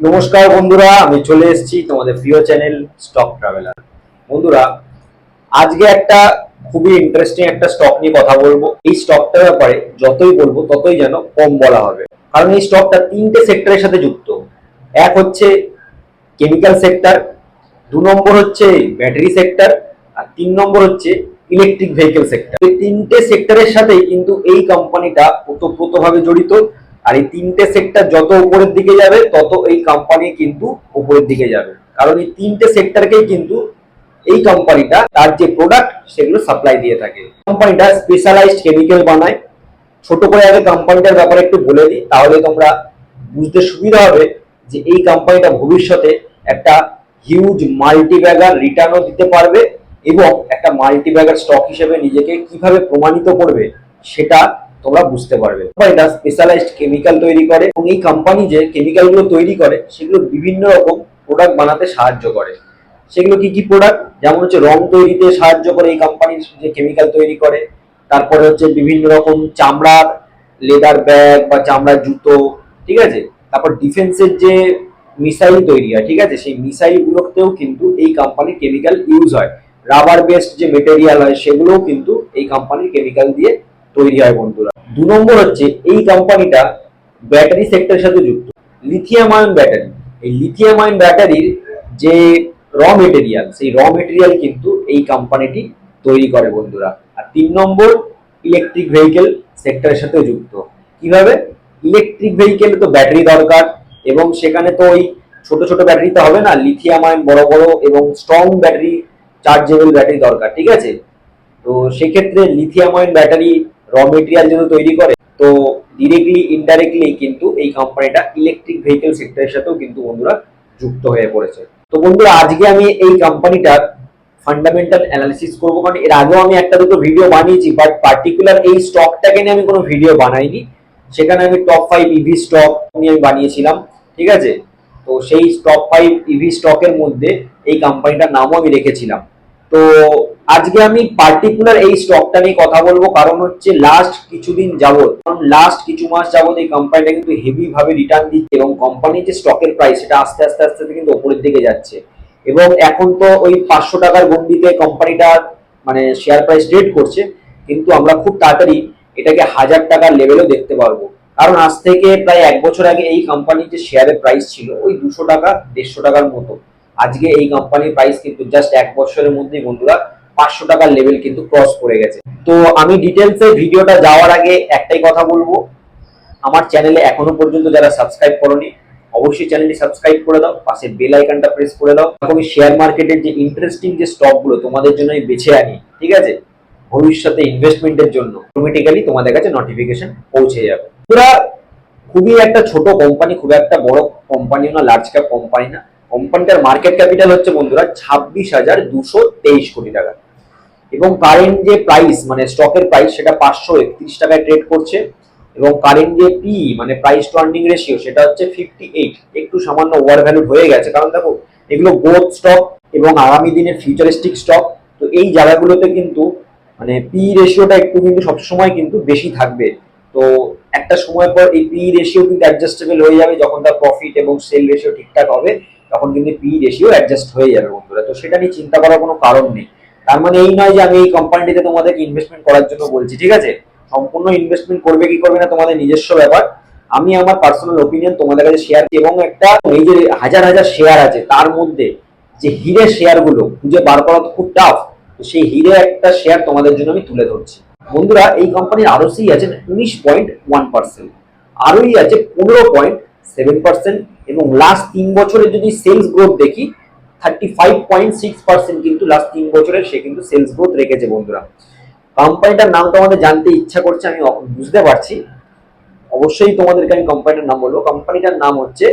নমস্কার বন্ধুরা, আমি চলে এসেছি তোমাদের প্রিয় চ্যানেল স্টক ট্রাভেলার বন্ধুরা, আজকে একটা খুবই ইন্টারেস্টিং একটা স্টক নিয়ে কথা বলব। এই স্টকটার ব্যাপারে যতই বলব, ততই যেন কম বলা হবে। কারণ এই স্টকটা তিনটে সেক্টরের সাথে যুক্ত। এক হচ্ছে কেমিক্যাল সেক্টর দু নম্বর হচ্ছে ব্যাটারি সেক্টর আর তিন নম্বর হচ্ছে ইলেকট্রিক ভেহিকেল সেক্টর এই তিনটে সেক্টরের সাথেই কিন্তু এই কোম্পানিটা ওতপ্রোতভাবে জড়িত। আর এই তিনটে সেক্টর যত উপরের দিকে যাবে, তত এই কোম্পানি কিন্তু উপরের দিকে যাবে। কারণ এই তিনটে সেক্টরকেই কিন্তু এই কোম্পানিটা তার যে প্রোডাক্ট সেগুলো সাপ্লাই দিয়ে থাকে। কোম্পানিটা স্পেশালাইজড কেমিক্যাল বানায়। ছোট করে আগে কোম্পানিটার ব্যাপারে একটু বলে দিই, তাহলে তোমরা বুঝতে সুবিধা হবে যে এই কোম্পানিটা ভবিষ্যতে একটা হিউজ মাল্টিব্যাগার রিটার্নও দিতে পারবে এবং একটা মাল্টিব্যাগার স্টক হিসেবে নিজেকে কীভাবে প্রমাণিত করবে, সেটা তোমরা বুঝতে পারবে। এটা স্পেশালাইজড কেমিক্যাল তৈরি করে এবং এই কোম্পানি যে কেমিক্যালগুলো তৈরি করে, সেগুলো বিভিন্ন রকম প্রোডাক্ট বানাতে সাহায্য করে। সেগুলো কি কি প্রোডাক্ট যেমন হচ্ছে রং তৈরিতে সাহায্য করে এই কোম্পানির যে কেমিক্যাল তৈরি করে। তারপরে হচ্ছে বিভিন্ন রকম চামড়ার লেদার ব্যাগ বা চামড়ার জুতো, ঠিক আছে? তারপর ডিফেন্সের যে মিসাইল তৈরি হয়, ঠিক আছে? সেই মিসাইল গুলোতেও কিন্তু এই কোম্পানির কেমিক্যাল ইউজ হয়। রাবার বেসড যে মেটেরিয়াল হয়, সেগুলোও কিন্তু এই কোম্পানির কেমিক্যাল দিয়ে তৈরি হয় বন্ধুরা। দু নম্বর হচ্ছে, এই কোম্পানিটা ব্যাটারি সেক্টরের সাথে যুক্ত। লিথিয়াম আয়ন ব্যাটারি এই লিথিয়াম আয়ন ব্যাটারির যে র মেটেরিয়াল সেই র মেটেরিয়াল কিন্তু এই কোম্পানিটি তৈরি করে বন্ধুরা। আর তিন নম্বর ইলেকট্রিক ভেহিকেল সেক্টরের সাথে যুক্ত। কীভাবে? ইলেকট্রিক ভেহিকেল তো ব্যাটারি দরকার এবং সেখানে তো ওই ছোট ছোট ব্যাটারি তো হবে না লিথিয়াম আয়ন বড় বড় এবং স্ট্রং ব্যাটারি চার্জেবল ব্যাটারি দরকার, ঠিক আছে? তো সেক্ষেত্রে লিথিয়াম আয়ন ব্যাটারি র মেটেরিয়াল যেহেতু তৈরি করে, তো ডিরেক্টলি ইনডাইরেক্টলি কিন্তু এই কোম্পানিটা ইলেকট্রিক ভেহিকেল সেক্টরের সাথেও কিন্তু বন্ধুরা যুক্ত হয়ে পড়েছে। তো বন্ধুরা, আজকে আমি এই কোম্পানিটার ফান্ডামেন্টাল অ্যানালিসিস করব, কারণ এর আগেও আমি একটা দুটো ভিডিও বানিয়েছি বাট পার্টিকুলার এই স্টকটাকে নিয়ে আমি কোনো ভিডিও বানাইনি। সেখানে আমি টপ ফাইভ ইভি স্টক নিয়ে আমি বানিয়েছিলাম, ঠিক আছে? তো সেই টপ ফাইভ ইভি স্টকের মধ্যে এই কোম্পানিটার নামও আমি রেখেছিলাম। তো আজকে আমি পার্টিকুলার এই স্টকটা নিয়ে কথা বলব, কারণ হচ্ছে লাস্ট কিছুদিন যাবত কারণ লাস্ট কিছু মাস যাবত এই কোম্পানিটা কিন্তু হেভি ভাবে রিটার্ন দিচ্ছে এবং কোম্পানির যে স্টকের প্রাইস সেটা আস্তে আস্তে আস্তে আস্তে কিন্তু ওপরের দিকে যাচ্ছে। এবং এখন তো ওই পাঁচশো টাকার গন্ডিতে কোম্পানিটা মানে শেয়ার প্রাইস ট্রেড করছে, কিন্তু আমরা খুব তাড়াতাড়ি এটাকে হাজার টাকার লেভেলও দেখতে পারব। কারণ আজ থেকে প্রায় এক বছর আগে এই কোম্পানির যে শেয়ারের প্রাইস ছিল, ওই দুশো টাকা, দেড়শো টাকার মতো। আজকে এই কোম্পানির প্রাইস কিন্তু জাস্ট এক বছরের মধ্যেই বন্ধুরা পাঁচশো টাকার লেভেল কিন্তু ক্রস করে গেছে। তো আমি ডিটেলসে ভিডিওটা যাওয়ার আগে একটাই কথা বলব, আমার চ্যানেলে এখনও পর্যন্ত যারা সাবস্ক্রাইব করনি, অবশ্যই চ্যানেলটি সাবস্ক্রাইব করে দাও, পাশে বেল আইকনটা প্রেস করে দাও। আমি শেয়ার মার্কেটের যে ইন্টারেস্টিং যে স্টকগুলো তোমাদের জন্য আমি বেছে আনি, ঠিক আছে? ভবিষ্যতে ইনভেস্টমেন্টের জন্য। অটোমেটিক্যালি তোমাদের কাছে নোটিফিকেশন পৌঁছে যাবে। তোরা খুবই একটা ছোট কোম্পানি খুব একটা বড় কোম্পানি না লার্জ ক্যাপ কোম্পানি না। কোম্পানিটার মার্কেট ক্যাপিটাল হচ্ছে বন্ধুরা ছাব্বিশ হাজার দুশো তেইশ কোটি টাকা। এবং কারেন্ট যে প্রাইস মানে স্টকের প্রাইস সেটা পাঁচশো একত্রিশ টাকায় ট্রেড করছে। এবং কারেন্ট যে পি মানে প্রাইস টু আর্নিং রেশিও সেটা হচ্ছে ফিফটি এইট একটু সামান্য ওভার ভ্যালুড হয়ে গেছে। কারণ দেখো, এগুলো গ্রোথ স্টক এবং আগামী দিনের ফিউচারিস্টিক স্টক তো এই জায়গাগুলোতে কিন্তু মানে পি রেশিওটা একটু কিন্তু সবসময় কিন্তু বেশি থাকবে। তো একটা সময় পর এই পি রেশিও কিন্তু অ্যাডজাস্টেবল হয়ে যাবে যখন তার প্রফিট এবং সেল রেশিও ঠিকঠাক হবে। তখন কিন্তু পি রেশিও অ্যাডজাস্ট হয়ে যাবে বন্ধুরা। তো সেটা নিয়ে চিন্তা করার কোনো কারণ নেই। তার মানে এই নয় যে আমি এই কোম্পানিটিতে তোমাদেরকে ইনভেস্টমেন্ট করার জন্য বলছি, ঠিক আছে? সম্পূর্ণ ইনভেস্টমেন্ট করবে কি করবে না তোমাদের নিজস্ব ব্যাপার। আমি আমার পার্সোনাল ওপিনিয়ন তোমাদের কাছে শেয়ার এবং একটা এই যে হাজার হাজার শেয়ার আছে, তার মধ্যে যে হিরে শেয়ারগুলো খুঁজে বার করা তো খুব টাফ তো সেই হিরে একটা শেয়ার তোমাদের জন্য আমি তুলে ধরছি। বন্ধুরা, এই কোম্পানির আরওসি আছে উনিশ পয়েন্ট ওয়ান পার্সেন্ট আরওই আছে পনেরো পয়েন্ট সেভেন পার্সেন্ট এবং লাস্ট তিন বছরের যদি সেলস গ্রোথ দেখি thirty five point six percent কিন্তু লাস্ট তিন বছরের সে কিন্তু সেলস গ্রোথ রেখেছে বন্ধুরা। কোম্পানিটার নাম তোমাদের জানতে ইচ্ছা করছে, আমি বুঝতে পারছি। অবশ্যই তোমাদেরকে আমি কোম্পানিটার নাম বলব। কোম্পানিটার নাম হচ্ছে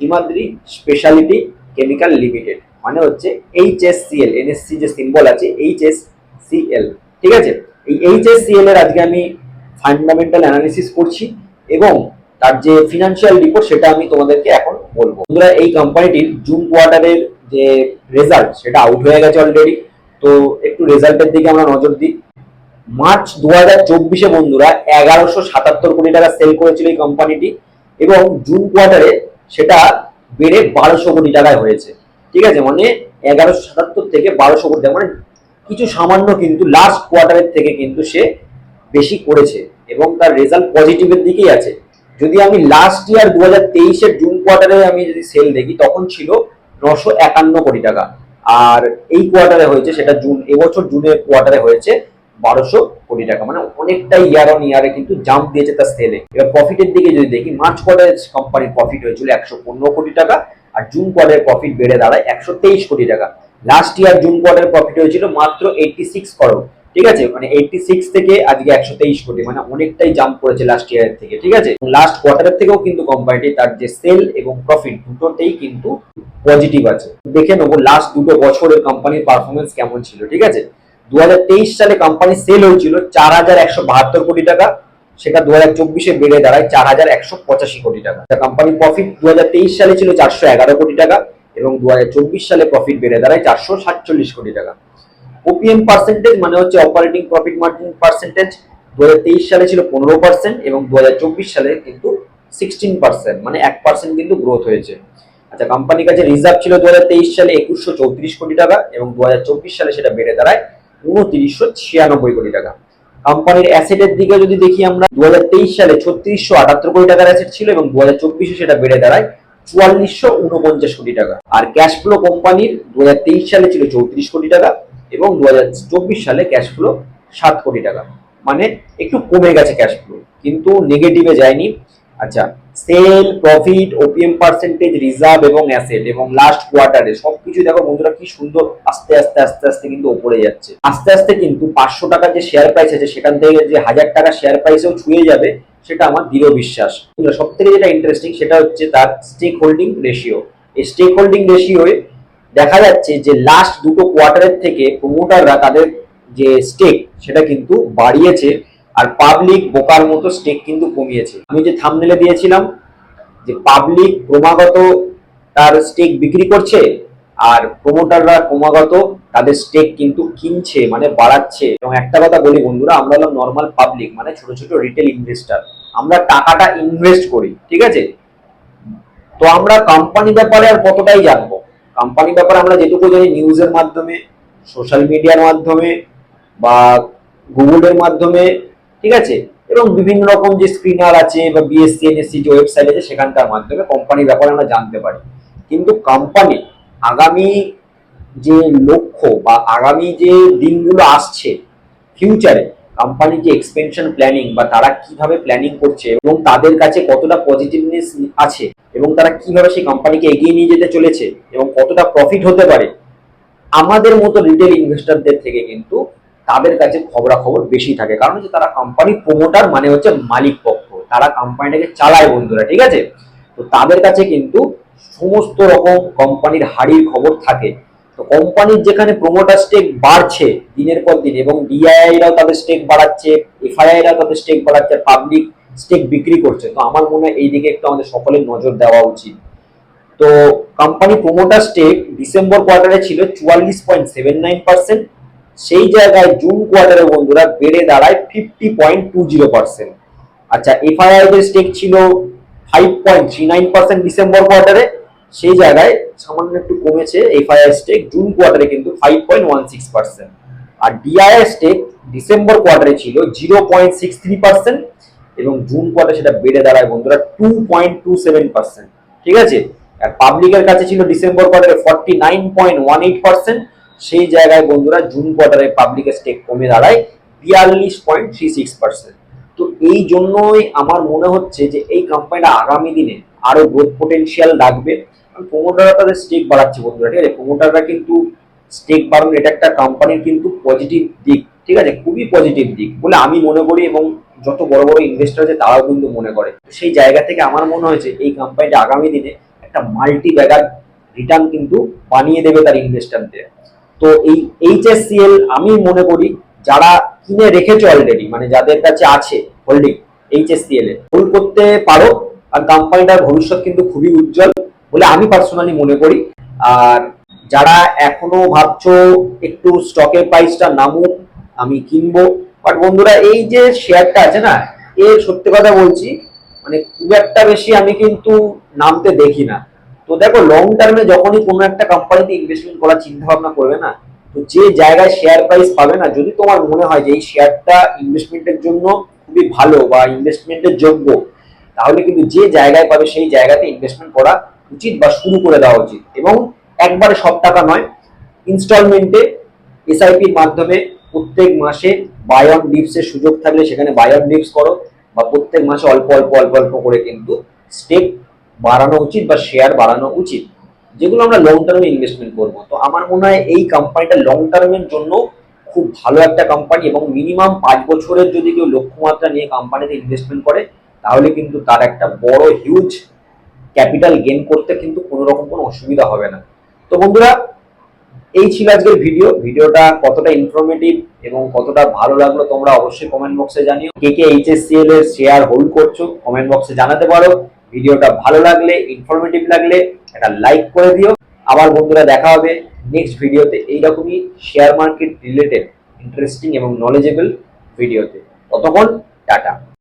হিমাদ্রি স্পেশালিটি কেমিক্যাল লিমিটেড মানে হচ্ছে H S C L NSC যে সিম্বল আছে, এইচ এস সি এল, ঠিক আছে? এই এইচ এস সি এল এর আজকে আমি ফান্ডামেন্টাল অ্যানালিসিস করছি এবং তার যে ফিনান্সিয়াল রিপোর্ট সেটা আমি তোমাদেরকে এখন বলব। বন্ধুরা, এই কোম্পানিটির জুন কোয়ার্টারের যে রেজাল্ট সেটা আউট হয়ে গেছে অলরেডি তো একটু রেজাল্টের দিকে আমরা নজর দিই। মার্চ দু হাজার চব্বিশে বন্ধুরা, এগারোশো সাতাত্তর কোটি টাকা সেল করেছিল এই কোম্পানিটি এবং জুন কোয়ার্টারে সেটা বেড়ে বারোশো কোটি টাকায় হয়েছে। ঠিক আছে? মানে এগারোশো সাতাত্তর থেকে বারোশো কোটি টাকা মানে কিছু সামান্য কিন্তু লাস্ট কোয়ার্টারের থেকে কিন্তু সে বেশি করেছে এবং তার রেজাল্ট পজিটিভের দিকেই আছে। যদি আমি লাস্ট ইয়ার দু হাজার তেইশের জুন কোয়ার্টারে আমি যদি সেল দেখি, তখন ছিল নশো একান্ন কোটি টাকা। আর এই কোয়ার্টারে হয়েছে সেটা জুন এবছর জুনের কোয়ার্টারে হয়েছে বারোশো কোটি টাকা। মানে অনেকটা ইয়ার অন ইয়ারে কিন্তু জাম্প দিয়েছে তার সেলে এবার প্রফিটের দিকে যদি দেখি মার্চ কোয়ার্টারে কোম্পানির প্রফিট হয়েছিল একশো পনেরো কোটি টাকা আর জুন কোয়ার্টারের প্রফিট বেড়ে দাঁড়ায় একশো তেইশ কোটি টাকা। লাস্ট ইয়ার জুন কোয়ার্টারের প্রফিট হয়েছিল মাত্র এইটটি সিক্স করোড় ঠিক আছে? মানে এইটটি সিক্স থেকে আজকে একশো তেইশ কোটি মানে অনেকটাই জাম্প করেছে লাস্ট ইয়ারের থেকে, ঠিক আছে? লাস্ট কোয়ার্টারের থেকেও কিন্তু কোম্পানিটি তার যে সেল এবং প্রফিট দুটোতেই কিন্তু পজিটিভ আছে। দেখে নেব লাস্ট দুটো বছরের কোম্পানির পারফরমেন্স কেমন ছিল, ঠিক আছে? দু সালে কোম্পানি সেল হয়েছিল চার হাজার একশো বাহাত্তর কোটি টাকা, সেটা দু হাজার চব্বিশে বেড়ে দাঁড়ায় চার হাজার একশো পঁচাশি কোটি টাকা। কোম্পানির প্রফিট দু হাজার তেইশ সালে ছিল চারশো এগারো কোটি টাকা এবং দু হাজার চব্বিশ সালে প্রফিট বেড়ে দাঁড়ায় চারশো সাতচল্লিশ কোটি টাকা। ওপিএম পার্সেন্টেজ মানে হচ্ছে অপারেটিং প্রফিট মার্জিন পার্সেন্টেজ দুহাজার তেইশ সালে ছিল পনেরো পার্সেন্ট এবং দুহাজার চব্বিশ সালে কিন্তু সিক্সটিন পার্সেন্ট মানে এক পার্সেন্ট কিন্তু গ্রোথ হয়েছে। আচ্ছা কোম্পানির কাছে রিজার্ভ ছিল দুহাজার তেইশ সালে একুশশো চৌত্রিশ কোটি টাকা এবং দুহাজার চব্বিশ সালে সেটা বেড়ে দাঁড়ায় উনত্রিশশো ছিয়ানব্বই কোটি টাকা। কোম্পানির অ্যাসেটের দিকে যদি দেখি আমরা দু হাজার তেইশ সালে ছত্রিশশো আটাত্তর কোটি টাকার অ্যাসেট ছিল এবং দু হাজার চব্বিশে সেটা বেড়ে দাঁড়ায় চুয়াল্লিশশো উনপঞ্চাশ কোটি টাকা। আর ক্যাশ ফ্লো কোম্পানির দু হাজার তেইশ সালে ছিল চৌত্রিশ কোটি টাকা এবং দু হাজার চব্বিশ সালে ক্যাশ ফ্লো সাত কোটি টাকা। মানে একটু কমে গেছে ক্যাশ ফ্লো কিন্তু নেগেটিভে যায়নি। আচ্ছা sale profit OPM percentage reserve এবং অ্যাসেট এবং লাস্ট কোয়ার্টারে সবকিছু দেখো বন্ধুরা কি সুন্দর, আস্তে আস্তে আস্তে আস্তে কিন্তু ওপরে যাচ্ছে। আস্তে আস্তে কিন্তু পাঁচশো টাকার যে শেয়ার প্রাইস আছে সেখান থেকে যে হাজার টাকা শেয়ার প্রাইসেও ছুঁয়ে যাবে, সেটা আমার দৃঢ় বিশ্বাস। সব থেকে যেটা ইন্টারেস্টিং সেটা হচ্ছে তার স্টেক হোল্ডিং রেশিও এই স্টেক হোল্ডিং রেশিওয়ে দেখা যাচ্ছে যে লাস্ট দুটো কোয়ার্টারের থেকে প্রমোটাররা তাদের যে স্টেক সেটা কিন্তু বাড়িয়েছে আর পাবলিক বোকার মতো স্টেক কিন্তু কমিয়েছে। আমি যে থামনেলে দিয়েছিলাম যে পাবলিক ক্রমাগত তার স্টেক বিক্রি করছে আর প্রমোটাররা ক্রমাগত তাদের স্টেক কিন্তু কিনছে মানে বাড়াচ্ছে। এবং একটা কথা বলি বন্ধুরা, আমরা হলাম নর্মাল পাবলিক মানে ছোট ছোট রিটেল ইনভেস্টার আমরা টাকাটা ইনভেস্ট করি, ঠিক আছে? তো আমরা কোম্পানি ব্যাপারে আর কতটাই জানব? কোম্পানি ব্যাপারে আমরা যেটুকু জানি নিউজের মাধ্যমে সোশ্যাল মিডিয়ার মাধ্যমে বা গুগলের মাধ্যমে, ঠিক আছে? এবং বিভিন্ন রকম যে স্ক্রিনার আছে বা বিএসসি এনএসসি যে ওয়েবসাইট আছে, সেখানকার মাধ্যমে কোম্পানির ব্যাপারে আমরা জানতে পারি। কিন্তু কোম্পানি আগামী যে লক্ষ্য বা আগামী যে দিনগুলো আসছে ফিউচারে কোম্পানির যে এক্সপেনশন প্ল্যানিং বা তারা কীভাবে প্ল্যানিং করছে এবং তাদের কাছে কতটা পজিটিভনেস আছে এবং তারা কীভাবে সেই কোম্পানিকে এগিয়ে নিয়ে যেতে চলেছে এবং কতটা প্রফিট হতে পারে, আমাদের মতো রিটেল ইনভেস্টরদের থেকে কিন্তু তাদের কাছে খবরাখবর বেশি থাকে। কারণ হচ্ছে তারা কোম্পানি প্রমোটার মানে হচ্ছে মালিক পক্ষ। তারা কোম্পানিটাকে চালায় বন্ধুরা, ঠিক আছে? তো তাদের কাছে কিন্তু সমস্ত রকম কোম্পানির হাড়ির খবর থাকে। তো কোম্পানির যেখানে প্রমোটার স্টেক বাড়ছে দিনের পর দিন, এবং ডিআইআইরাও তাদের স্টেক বাড়াচ্ছে এফআইআইরাও তাদের স্টেক বাড়াচ্ছে পাবলিক স্টেক বিক্রি করছে। তো আমার মনে হয় এই দিকে একটু আমাদের সকলের নজর দেওয়া উচিত। তো কোম্পানি প্রমোটার স্টেক ডিসেম্বর কোয়ার্টারে ছিল চুয়াল্লিশ পয়েন্ট সেভেন নাইন পার্সেন্ট। সেই জায়গায় জুন কোয়ার্টারে বন্ধুরা বেড়ে দাঁড়ায় fifty point two zero percent. আচ্ছা এফআইআই এর স্টেক ছিল five point three nine percent December কোয়ার্টারে সেই জায়গায় সামান্য একটু কমেছে এফআইআই স্টেক জুন কোয়ার্টারে কিন্তু five point one six percent আর ডিআইআই স্টেক ডিসেম্বর কোয়ার্টারে ছিল zero point six three percent এবং জুন কোয়ার্টারে সেটা বেড়ে দাঁড়ায় বন্ধুরা two point two seven percent ঠিক আছে? আর পাবলিকের কাছে ছিল ডিসেম্বর কোয়ার্টারে forty nine point one eight percent সেই জায়গায় বন্ধুরা জুন কোয়ার্টারে পাবলিকের স্টেক কমে দাঁড়ায় বিয়াল্লিশ পয়েন্ট থ্রি সিক্স পার্সেন্ট তো এই জন্যই আমার মনে হচ্ছে যে এই কোম্পানিটা আগামী দিনে আরও গ্রোথ পোটেনশিয়াল রাখবে। প্রমোটাররা তাদের স্টেক বাড়াচ্ছে বন্ধুরা, ঠিক আছে? প্রমোটাররা কিন্তু স্টেক বাড়ানো এটা একটা কোম্পানির কিন্তু পজিটিভ দিক, ঠিক আছে? খুবই পজিটিভ দিক বলে আমি মনে করি এবং যত বড় বড় ইনভেস্টর আছে তারাও কিন্তু মনে করে। সেই জায়গা থেকে আমার মনে হয়েছে এই কোম্পানিটা আগামী দিনে একটা মাল্টি ব্যাগার রিটার্ন কিন্তু বানিয়ে দেবে তার ইনভেস্টারদের তো এই এইচএসসিএল আমি মনে করি যারা কিনে রেখেছে অলরেডি মানে যাদের কাছে আছে হোল্ডিং এইচএসসিএল এ হোল্ড করতে পারো আর কোম্পানিটার ভবিষ্যৎ কিন্তু খুবই উজ্জ্বল। বলে আমি পার্সোনালি মনে করি। আর যারা এখনও ভাবছ একটু স্টকের প্রাইসটা নামুক, আমি কিনবো। বাট বন্ধুরা, এই যে শেয়ারটা আছে না, এর সত্যি কথা বলছি মানে খুব একটা বেশি আমি কিন্তু নামতে দেখি না। তো দেখো লং টার্মে যখনই কোনো একটা কোম্পানিতে ইনভেস্টমেন্ট করার চিন্তা ভাবনা করবে না, তো যে জায়গায় শেয়ার প্রাইস পাবে না, যদি তোমার মনে হয় যে এই শেয়ারটা ইনভেস্টমেন্টের জন্য খুবই ভালো বা ইনভেস্টমেন্টের যোগ্য, তাহলে কিন্তু যে জায়গায় পাবে সেই জায়গাতে ইনভেস্টমেন্ট করা উচিত বা শুরু করে দেওয়া উচিত। এবং একবারে সব টাকা নয় ইনস্টলমেন্টে এসআইপির মাধ্যমে প্রত্যেক মাসে বাই অন ডিপসের সুযোগ থাকলে সেখানে বাই অন ডিপস করো বা প্রত্যেক মাসে অল্প অল্প অল্প অল্প করে কিন্তু স্টেক বাড়ানো উচিত বা শেয়ার বাড়ানো উচিত। যেগুলো আমরা লং টার্মে ইনভেস্টমেন্ট করব। তো আমার মনে হয় এই কোম্পানিটা লং টার্মের জন্য খুব ভালো একটা কোম্পানি এবং মিনিমাম পাঁচ বছরের যদি কেউ লক্ষ্যমাত্রা নিয়ে কোম্পানিতে ইনভেস্টমেন্ট করে, তাহলে কিন্তু তার একটা বড় হিউজ ক্যাপিটাল গেন করতে কিন্তু কোনো রকম কোনো অসুবিধা হবে না। তো বন্ধুরা, এই ছিল আজকের ভিডিও ভিডিওটা কতটা ইনফরমেটিভ এবং কতটা ভালো লাগল তোমরা অবশ্যই কমেন্ট বক্সে জানিও। কে কে এইচএসসিএল এর শেয়ার হোল্ড করছ কমেন্ট বক্সে জানাতে পারো। ভিডিওটা ভালো লাগলে ইনফরমেটিভ লাগলে একটা লাইক করে দিও। আবার বন্ধুরা, দেখা হবে নেক্সট ভিডিওতে এইরকমই শেয়ার মার্কেট রিলেটেড ইন্টারেস্টিং এবং নলেজেবল ভিডিওতে ততক্ষণ, টাটা।